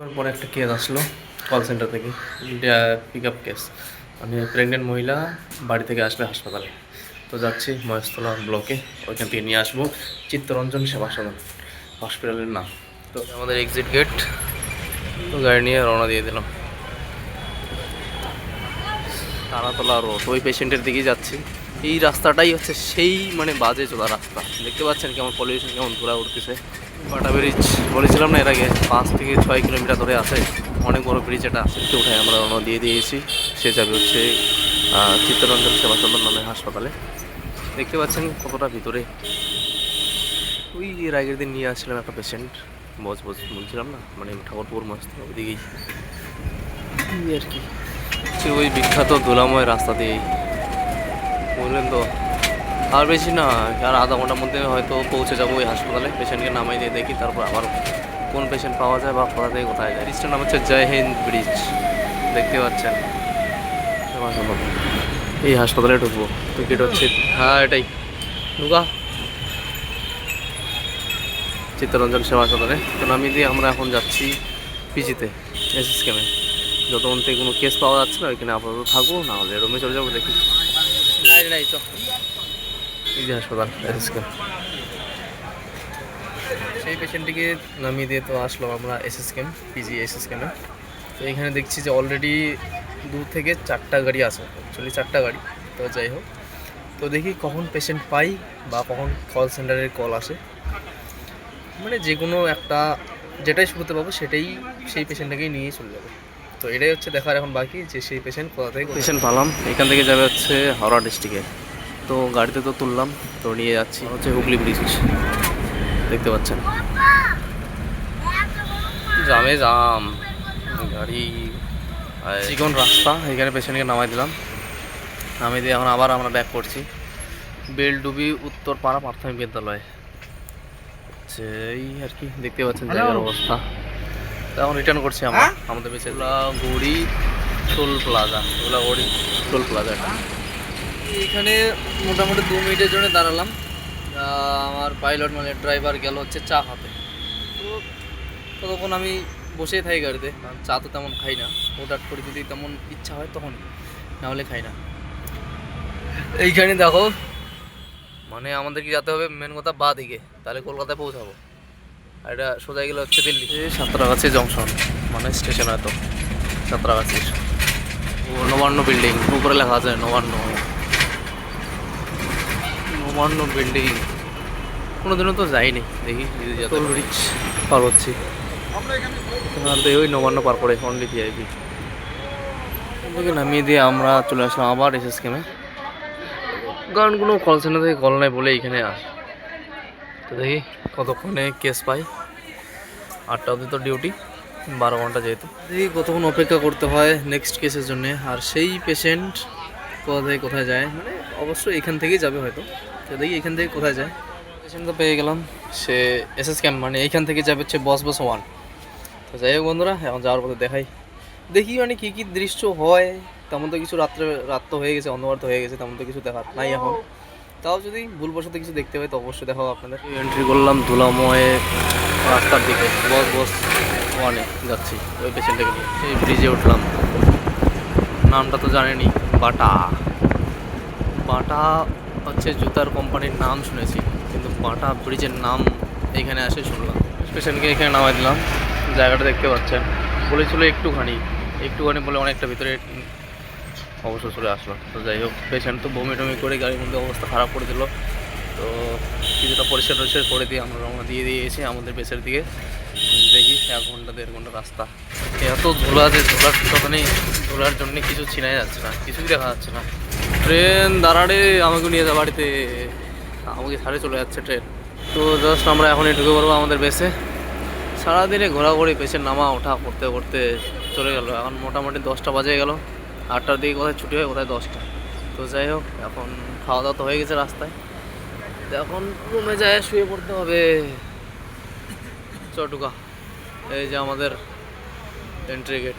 পরে একটা কেস আসলো কল সেন্টার থেকে। পিক আপ কেস মানে প্রেগনেন্ট মহিলা বাড়ি থেকে আসবে হাসপাতালে। তো যাচ্ছি মহেশতলা ব্লকে ওইখান থেকে নিয়ে আসব চিত্তরঞ্জন সেবা সদন হসপিটালের নাম। তো আমাদের এক্সিট গেট তো গাড়ি নিয়ে রওনা দিয়ে দিলাম। তারাতলা রোড ওই পেশেন্টের দিকেই যাচ্ছি। এই রাস্তাটাই হচ্ছে সেই মানে বাজে চলা রাস্তা। দেখতে পাচ্ছেন কেমন পলিউশন কেমন ধরা উঠতেছে। বাটা ব্রিজ, বলেছিলাম না এর আগে, পাঁচ থেকে ছয় কিলোমিটার ধরে আছে। অনেক বড় ব্রিজ এটা। সেটা উঠে আমরা রওনা দিয়ে দিয়েছি। সে যাবে হচ্ছে চিত্তরঞ্জন সেবা সদন নামে হাসপাতালে। দেখতে পাচ্ছেন কতটা ভিতরে। ওই এর আগের দিন নিয়ে আসছিলাম একটা পেশেন্ট বস বস, বলছিলাম না মানে ঠাকুরপুর মাস্ত, ওইদিকেই। আর কি? ওই বিখ্যাত দোলাময় রাস্তা দিয়েই। বললেন তো আর বেশি না, আর আধা ঘণ্টার মধ্যে হয়তো পৌঁছে যাব ওই হাসপাতালে। পেশেন্টকে নামাই দিয়ে দেখি, তারপর আবার কোন পেশেন্ট পাওয়া যায় বা কোথা থেকে কোথায় যায়। ব্রিজটার নাম হচ্ছে জয় হিন্দ ব্রিজ। দেখতে পাচ্ছেন? এই হাসপাতালে ঢুকবো। টিকিট হচ্ছে হ্যাঁ এটাই। ঢুকা। চিত্তরঞ্জন সেবা হাসপাতালে তো নামিয়ে দিয়ে আমরা এখন যাচ্ছি পিজিতে এসএস ক্যামে যতক্ষণ থেকে কোনো কেস পাওয়া যাচ্ছে না, ওইখানে আপাতত থাকব, না হলে রুমে চলে যাব, দেখি। তো পিজি হাসপাতাল এসএস ক্যাম্প সেই পেশেন্টটিকে নামিয়ে দিয়ে তো আসলাম আমরা এসএস ক্যাম্প পিজি এসএস ক্যাম্পে তো এখানে দেখছি যে অলরেডি দু থেকে চারটা গাড়ি আছে অ্যাকচুয়ালি চারটা গাড়ি। তো যাই হোক, তো দেখি কখন পেশেন্ট পাই বা কখন কল সেন্টারের কল আসে। মানে যে কোনো একটা যেটাই শুরুতে পাবো সেটাই সেই পেশেন্টটাকেই নিয়ে চলে যাবে। তো এটাই হচ্ছে দেখার এখন বাকি যে সেই পেশেন্ট কোথা থেকে পেশেন্ট পালাম, এখান থেকে যাবে হচ্ছে হাওড়া ডিস্ট্রিক্টে তো গাড়িতে তো তুললাম তো নিয়ে যাচ্ছি। হচ্ছে হুগলি ব্রিজ দেখতে পাচ্ছেন? জামে জাম গাড়ি চিকন রাস্তা এখানে পেশেন্টকে নামাই দিলাম। নামিয়ে দিয়ে এখন আবার আমরা ব্যাক করছি। বেলডুবি উত্তর পাড়া প্রাথমিক বিদ্যালয়। হচ্ছে এই আর কি দেখতে পাচ্ছেন জায়গার অবস্থা। তো এখন রিটার্ন করছি আমরা আমাদের বেশি গৌড়ি টোল প্লাজা ওগুলা গৌড়ি টোল প্লাজা এটা এখানে মোটামুটি দু মিনিটের জন্য দাঁড়ালাম। আমার পাইলট মানে ড্রাইভার গেল হচ্ছে চা খাতে। তো ততক্ষণ আমি বসেই থাকি গাড়িতে, কারণ চা তো তেমন খাই না। ওটাট করে যদি তেমন ইচ্ছা হয় তখন না হলে খাই না। এইখানে দেখো মানে আমাদের কি যেতে হবে মেন কথা বা দিকে, তাহলে কলকাতায় পৌঁছাবো। আর এটা সোজা গেলে হচ্ছে দিল্লি। সাঁতরাগাছি জংশন মানে স্টেশন হয়তো সাঁতরাগাছির নবান্ন বিল্ডিং উপরে লেখা আছে নবান্ন। নবান্ন বিল্ডিং কোনোদিনও তো যাইনি দেখি যেতে ব্রিজ পার। হচ্ছি। ওই নবান্ন পার করে ফোন অনলি ভিআইপি ওকে নামিয়ে দিয়ে আমরা চলে আসলাম আবার এসএস স্কিমে কারণ কোনো কল সেন্টার থেকে কল নাই বলে এইখানে আস। তো দেখি কতক্ষণে কেস পাই। আটটা অবধি তো ডিউটি বারো ঘণ্টা যেহেতু। দেখি কতক্ষণ অপেক্ষা করতে হয় নেক্সট কেসের জন্য। আর সেই পেশেন্ট কোথা থেকে কোথায় যায় মানে অবশ্যই এখান থেকেই যাবে হয়তো। তো দেখি এখান থেকে কোথায় যায়। পেশেন্ট তো পেয়ে গেলাম। সে এস এস ক্যাম্প মানে এইখান থেকে যাবে হচ্ছে বস বস ওয়ান তো যাই হোক বন্ধুরা এখন যাওয়ার পথে দেখাই। দেখি মানে কী কী দৃশ্য হয়। তেমন তো কিছু রাত্রে রাত তো হয়ে গেছে অন্ধকার তো হয়ে গেছে তেমন তো কিছু দেখার নাই এখন। তাও যদি ভুলবশত কিছু দেখতে হয় তো অবশ্যই দেখাবো আপনাদের। এন্ট্রি করলাম ধুলাময় রাস্তার দিকে বস বস ওয়ানে যাচ্ছি ওই পেশেন্টটাকে নিয়ে। সেই ব্রিজে উঠলাম। নামটা তো জানেনি বাটা। বাটা হচ্ছে জুতার কোম্পানির নাম শুনেছি, কিন্তু বাটা ব্রিজের নাম এখানে আসে শুনলাম। পেশেন্টকে এখানে নামাই দিলাম, জায়গাটা দেখতে পাচ্ছেন। বলেছিল একটুখানি একটুখানি বলে অনেকটা ভিতরে অবশ্য চলে আসলো। তো যাই হোক পেশেন্ট তো বমি টমি করে গাড়ির মধ্যে অবস্থা খারাপ করে দিল। তো কিছুটা পরিষ্কার টরিষ্কার করে দিয়ে আমরা রওনা দিয়ে দিয়েছি আমাদের বেসের দিকে। দেখি, এক ঘণ্টা, দেড় ঘণ্টা রাস্তা। এত ধুলা যে ধুলার নেই ধুলার জন্য কিছু চিনাই যাচ্ছে না, কিছুই দেখা যাচ্ছে না। ট্রেন দাঁড়াড়ে আমাকে নিয়ে যা বাড়িতে। আমাকে ছাড়ে চলে যাচ্ছে ট্রেন তো জাস্ট আমরা এখনই ঢুকে পড়ব আমাদের বেসে সারাদিনে ঘোরাঘুরি, পেছনে নামা, ওঠা করতে করতে চলে গেল। এখন মোটামুটি দশটা বাজে গেল। আটটার দিকে কোথায় ছুটি হয়, কোথায় দশটা। তো যাই হোক, এখন খাওয়া দাওয়া তো হয়ে গেছে রাস্তায়। তো এখন রুমে যায়, শুয়ে পড়তে হবে। চটুকা এই যে আমাদের এন্ট্রি গেট